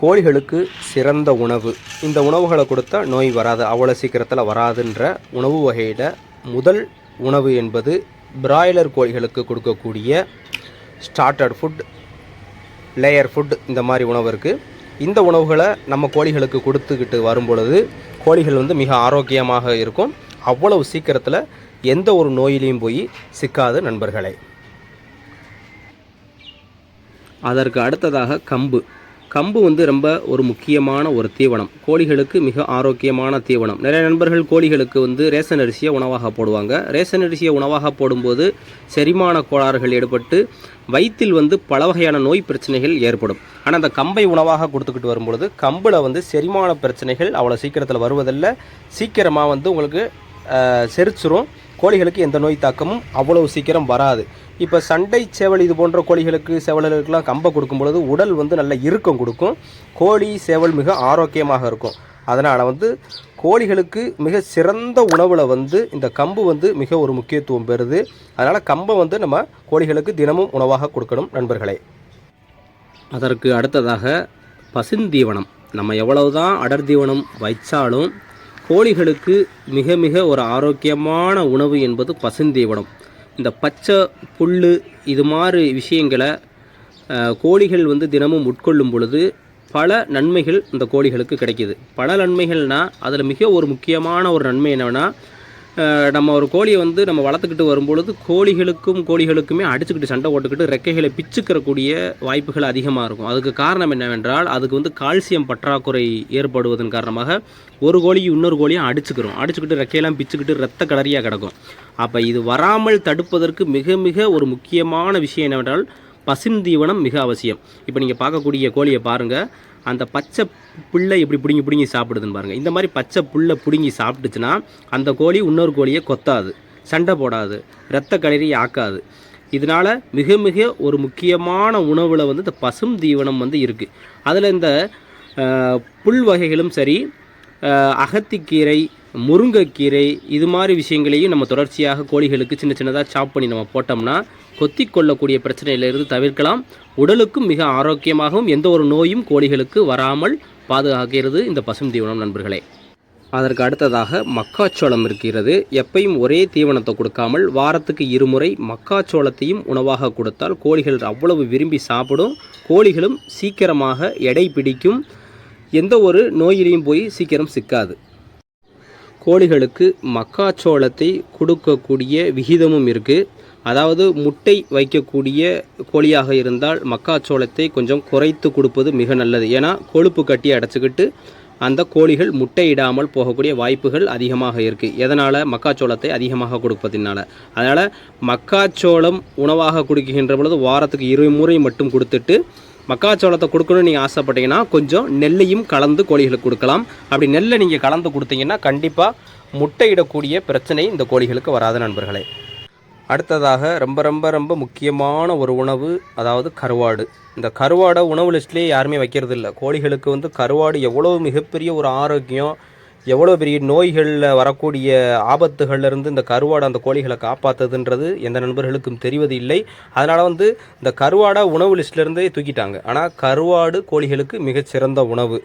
கோழிகளுக்கு சிறந்த உணவு. இந்த உணவுகளை கொடுத்தா நோய் வராது அவ்வளோ சீக்கிரத்தில் வராதுன்ற உணவு வகையில் முதல் உணவு என்பது பிராய்லர் கோழிகளுக்கு கொடுக்கக்கூடிய ஸ்டார்டர் ஃபுட் லேயர் ஃபுட் இந்த மாதிரி உணவு இருக்குது இந்த உணவுகளை நம்ம கோழிகளுக்கு கொடுத்துக்கிட்டு வரும் பொழுது கோழிகள் வந்து மிக ஆரோக்கியமாக இருக்கும். அவ்வளவு சீக்கிரத்தில் எந்த ஒரு நோயிலையும் போய் சிக்காது நண்பர்களே. அதற்கு அடுத்ததாக கம்பு. கம்பு வந்து ரொம்ப ஒரு முக்கியமான ஒரு தீவனம். கோழிகளுக்கு மிக ஆரோக்கியமான தீவனம். நிறைய நண்பர்கள் கோழிகளுக்கு வந்து ரேஷன் அரிசியை உணவாக போடுவாங்க. ரேஷன் அரிசியை உணவாக போடும்போது செரிமான கோளாறுகள் ஏற்பட்டு வயிற்றில் வந்து பல வகையான நோய் பிரச்சனைகள் ஏற்படும். ஆனால் அந்த கம்பை உணவாக கொடுத்துக்கிட்டு வரும்பொழுது கம்பில் வந்து செரிமான பிரச்சனைகள் அவ்வளோ சீக்கிரத்தில் வருவதில்லை. சீக்கிரமாக வந்து உங்களுக்கு செரிச்சிரும். கோழிகளுக்கு எந்த நோய் தாக்கமும் அவ்வளவு சீக்கிரம் வராது. இப்போ சண்டை சேவல் இது போன்ற கோழிகளுக்கு சேவல்களுக்கெல்லாம் கம்பை கொடுக்கும் பொழுது உடல் வந்து நல்ல இறுக்கம் கொடுக்கும். கோழி சேவல் மிக ஆரோக்கியமாக இருக்கும். அதனால் வந்து கோழிகளுக்கு மிக சிறந்த உணவில் வந்து இந்த கம்பு வந்து மிக ஒரு முக்கியத்துவம் பெறுது. அதனால் கம்பை வந்து நம்ம கோழிகளுக்கு தினமும் உணவாக கொடுக்கணும் நண்பர்களே. அதற்கு அடுத்ததாக பசுந்தீவனம் நம்ம எவ்வளவுதான் அடர் தீவனம் வைச்சாலும் கோழிகளுக்கு மிக மிக ஒரு ஆரோக்கியமான உணவு என்பது பசுந்தீவனம். இந்த பச்சை புல் இது மாதிரி விஷயங்களை கோழிகள் வந்து தினமும் உட்கொள்ளும் பொழுது பல நன்மைகள் இந்த கோழிகளுக்கு கிடைக்கிது. பல நன்மைகள்னால் அதில் மிக ஒரு முக்கியமான ஒரு நன்மை என்னென்னா நம்ம ஒரு கோழியை வந்து நம்ம வளர்த்துக்கிட்டு வரும்பொழுது கோழிகளுக்கும் கோழிகளுக்குமே அடிச்சுக்கிட்டு சண்டை போட்டுக்கிட்டு ரெக்கைகளை பிச்சுக்கிறக்கூடிய வாய்ப்புகள் அதிகமாக இருக்கும். அதுக்கு காரணம் என்னவென்றால் அதுக்கு வந்து கால்சியம் பற்றாக்குறை ஏற்படுவதன் காரணமாக ஒரு கோழியும் இன்னொரு கோழியும் அடிச்சுக்கிறோம் அடிச்சுக்கிட்டு ரெக்கையெல்லாம் பிச்சுக்கிட்டு ரத்த கலரியாக கிடக்கும். அப்போ இது வராமல் தடுப்பதற்கு மிக மிக ஒரு முக்கியமான விஷயம் என்னவென்றால் பசுந்தீவனம் மிக அவசியம். இப்போ நீங்கள் பார்க்கக்கூடிய கோழியை பாருங்கள் அந்த பச்சை புல்லை எப்படி பிடுங்கி பிடுங்கி சாப்பிடுதுன்னு பாருங்கள் இந்த மாதிரி பச்சை புல்லை பிடுங்கி சாப்பிட்டுச்சுன்னா அந்த கோழி இன்னொரு கோழியை கொத்தாது. சண்டை போடாது. இரத்த களரி ஆக்காது. இதனால் மிக மிக ஒரு முக்கியமான உணவில் வந்து இந்த பசும் தீவனம் வந்து இருக்குது அதில் இந்த புல் வகைகளும் சரி அகத்திக்கீரை முருங்கைக்கீரை இது மாதிரி விஷயங்களையும் நம்ம தொடர்ச்சியாக கோழிகளுக்கு சின்ன சின்னதாக சாப் பண்ணி நம்ம போட்டோம்னா கொத்தி கொள்ளக்கூடிய பிரச்சனையிலிருந்து தவிர்க்கலாம். உடலுக்கும் மிக ஆரோக்கியமாகவும் எந்த ஒரு நோயும் கோழிகளுக்கு வராமல் பாதுகாக்கிறது இந்த பசும் தீவனம் நண்பர்களே. அதற்கு அடுத்ததாக மக்காச்சோளம் இருக்கிறது. எப்பையும் ஒரே தீவனத்தை கொடுக்காமல் வாரத்துக்கு இருமுறை மக்காச்சோளத்தையும் உணவாக கொடுத்தால் கோழிகள் அவ்வளவு விரும்பி சாப்பிடும். கோழிகளும் சீக்கிரமாக எடை பிடிக்கும். எந்த ஒரு நோயிலையும் போய் சீக்கிரம் சிக்காது. கோழிகளுக்கு மக்காச்சோளத்தை கொடுக்கக்கூடிய விகிதமும் இருக்குது அதாவது முட்டை வைக்கக்கூடிய கோழியாக இருந்தால் மக்காச்சோளத்தை கொஞ்சம் குறைத்து கொடுப்பது மிக நல்லது. ஏன்னா கொழுப்பு கட்டி அடைச்சிக்கிட்டு அந்த கோழிகள் முட்டையிடாமல் போகக்கூடிய வாய்ப்புகள் அதிகமாக இருக்குது எதனால்? மக்காச்சோளத்தை அதிகமாக கொடுப்பதினால. அதனால் மக்காச்சோளம் உணவாக கொடுக்கின்ற பொழுது வாரத்துக்கு இரு முறை மட்டும் கொடுத்துட்டு மக்காச்சோளத்தை கொடுக்கணும்னு நீங்கள் ஆசைப்பட்டீங்கன்னா கொஞ்சம் நெல்லையும் கலந்து கோழிகளுக்கு கொடுக்கலாம். அப்படி நெல்லை நீங்கள் கலந்து கொடுத்தீங்கன்னா கண்டிப்பாக முட்டையிடக்கூடிய பிரச்சனை இந்த கோழிகளுக்கு வராத நண்பர்களே. அடுத்ததாக ரொம்ப ரொம்ப ரொம்ப முக்கியமான ஒரு உணவு அதாவது கருவாடு. இந்த கருவாடை உணவு லிஸ்ட்லேயே யாருமே வைக்கிறது இல்லை கோழிகளுக்கு வந்து கருவாடு எவ்வளோ மிகப்பெரிய ஒரு ஆரோக்கியம் எவ்வளோ பெரிய நோய்களில் வரக்கூடிய ஆபத்துகள்லேருந்து இந்த கருவாடை அந்த கோழிகளை காப்பாற்றுதுன்றது எந்த நண்பர்களுக்கும் தெரிவது இல்லை. அதனால் வந்து இந்த கருவாடை உணவு லிஸ்ட்லேருந்தே தூக்கிட்டாங்க. ஆனால் கருவாடு கோழிகளுக்கு மிகச்சிறந்த உணவு.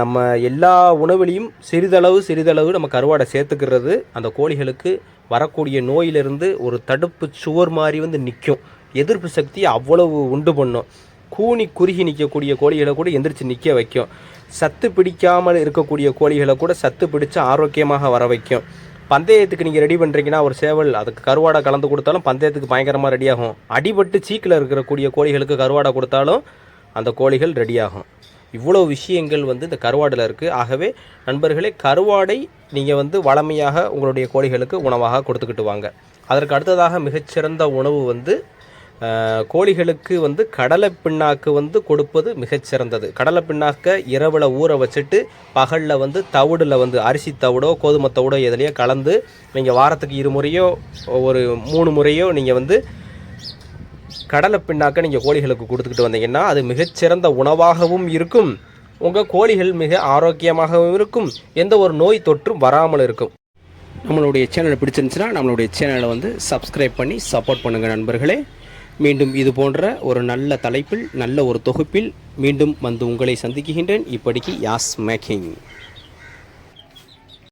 நம்ம எல்லா உணவுலையும் சிறிதளவு சிறிதளவு நம்ம கருவாடை சேர்த்துக்கிறது. அந்த கோழிகளுக்கு வரக்கூடிய நோயிலிருந்து ஒரு தடுப்பு சுவர் மாதிரி வந்து நிற்கும் எதிர்ப்பு சக்தி அவ்வளவு உண்டு பண்ணும். கூனி குறுகி நிற்கக்கூடிய கோழிகளை கூட எந்திரிச்சு நிற்க வைக்கும். சத்து பிடிக்காமல் இருக்கக்கூடிய கோழிகளை கூட சத்து பிடிச்சு ஆரோக்கியமாக வர வைக்கும். பந்தயத்துக்கு நீங்கள் ரெடி பண்ணுறீங்கன்னா ஒரு சேவல் அதுக்கு கருவாடை கலந்து கொடுத்தாலும் பந்தயத்துக்கு பயங்கரமாக ரெடியாகும் அடிபட்டு சீக்கில் இருக்கக்கூடிய கோழிகளுக்கு கருவாடை கொடுத்தாலும் அந்த கோழிகள் ரெடியாகும் இவ்வளோ விஷயங்கள் வந்து இந்த கருவாடில் இருக்குது ஆகவே நண்பர்களே கருவாடை நீங்கள் வந்து வளமையாக உங்களுடைய கோழிகளுக்கு உணவாக கொடுத்துக்கிட்டு வாங்க. அதற்கு அடுத்ததாக மிகச்சிறந்த உணவு வந்து கோழிகளுக்கு வந்து கடலை பிண்ணாக்கு வந்து கொடுப்பது மிகச்சிறந்தது கடலை பின்னாக்கை இரவில் ஊற வச்சுட்டு பகலில் வந்து தவிடில் வந்து அரிசி தவிடோ கோதுமை தவிடோ எதுலையோ கலந்து நீங்கள் வாரத்துக்கு இரு முறையோ ஒரு மூணு முறையோ நீங்கள் வந்து கடலை பிண்ணாக்க நீங்கள் கோழிகளுக்கு கொடுத்துக்கிட்டு வந்தீங்கன்னா அது மிகச்சிறந்த உணவாகவும் இருக்கும். உங்கள் கோழிகள் மிக ஆரோக்கியமாகவும் இருக்கும். எந்த ஒரு நோய் தொற்றும் வராமல் இருக்கும். நம்மளுடைய சேனல் பிடிச்சிருந்துச்சுன்னா நம்மளுடைய சேனலை வந்து சப்ஸ்கிரைப் பண்ணி சப்போர்ட் பண்ணுங்கள் நண்பர்களே. மீண்டும் இது போன்ற ஒரு நல்ல தலைப்பில் நல்ல ஒரு தொகுப்பில் மீண்டும் வந்து உங்களை சந்திக்கின்றேன். இப்படிக்கு யாஸ் மேக்கிங்.